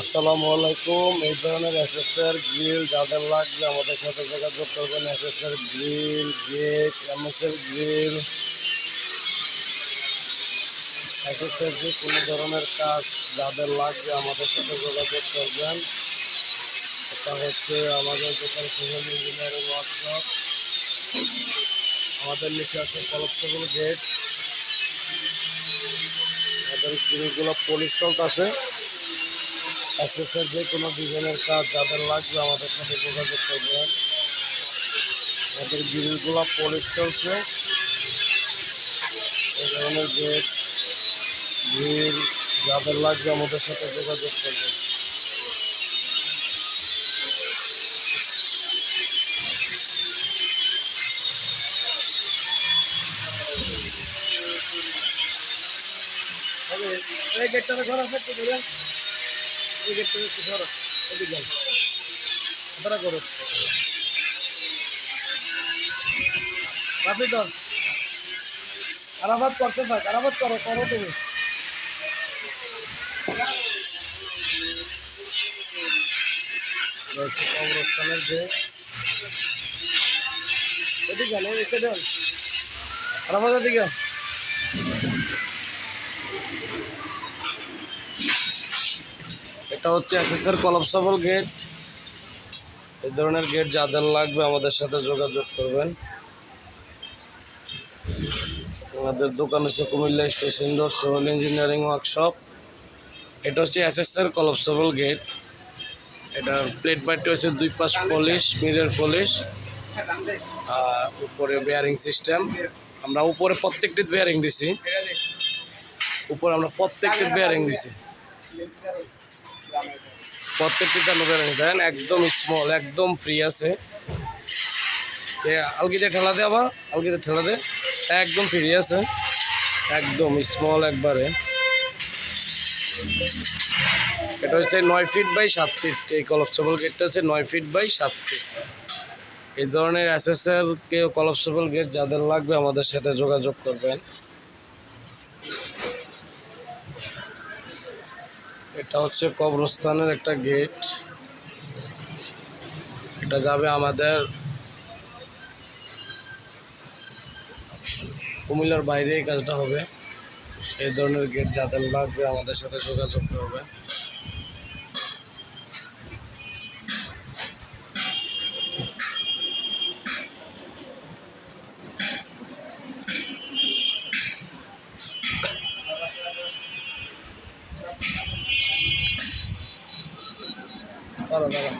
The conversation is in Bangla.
আসসালামু আলাইকুম। এই ধরনের এসএসআর গ্রিল যাদের লাগবে, আমাদের সাথে যোগাযোগ করবেন। এসএসআর গ্রিল গেট এমএসএর গ্রিল এসএসআর যে কোনো ধরনের কাজ যাদের লাগবে, আমাদের সাথে যোগাযোগ করবেন। এটা হচ্ছে আমাদের দোকান সোশ্যাল ইঞ্জিনিয়ারিং ওয়ার্কশপ। আমাদের নিচে আছে কলেক্টেবল গেট আমাদের গ্রিলগুলো পলিশ আছে অফিসের যে কোনো ডিজাইনের কাজ যাদের লাগবে আমাদের সাথে যোগাযোগ করবেন। আমাদের গ্রিলগুলো পলিশ চলছে। এই ধরনের গেট গ্রিল যাদের লাগবে আমাদের সাথে যোগাযোগ করবেন। এই গেটটা ঘর আছে একটু এই গেটটা একটু সরো এদিকে যাও ধরা করো রাফি দল আরামাত করতে থাক আরামাত করো করো তুমি যে এদিকে। এটা হচ্ছে অফিসের কলাপসাবল গেট। এই ধরনের গেট যাদের লাগবে আমাদের সাথে যোগাযোগ করবেন। আমাদের দোকান হচ্ছে Comilla station road, Sohel engineering workshop. এটা হচ্ছে এসএসআর কলাপসাবল গেট। এটার প্লেট বারটি হচ্ছে দুই পাশ পলিশ, মিরের পলিশ, আর উপরে বেয়ারিং সিস্টেম আমরা উপরে প্রত্যেকটি বেয়ারিং দিছি। উপরে আমরা প্রত্যেকটি বেয়ারিং দিছি। প্রত্যেকটি চালু করে দেন, একদম স্মল একদম ফ্রি আছে। আলগিতে ঠেলা দে আবার, আলগিতে ঠেলা দে। একদম ফ্রি আছে। একদম স্মল একবারে। এটা হচ্ছে নয় ফিট বাই সাত ফিট এই কলপসেবল গেটটা হচ্ছে নয় ফিট বাই সাত ফিট এই ধরনের এসএসএল কে কলপসেবল গেট যাদের লাগবে আমাদের সাথে যোগাযোগ করবেন। এটা হচ্ছে কবরস্থানের একটা গেট। এটা যাবে আমাদের কুমিল্লার বাইরে এই কাজটা হবে। এই ধরনের গেট যাদের লাগবে আমাদের সাথে যোগাযোগ করবে। 到了到了。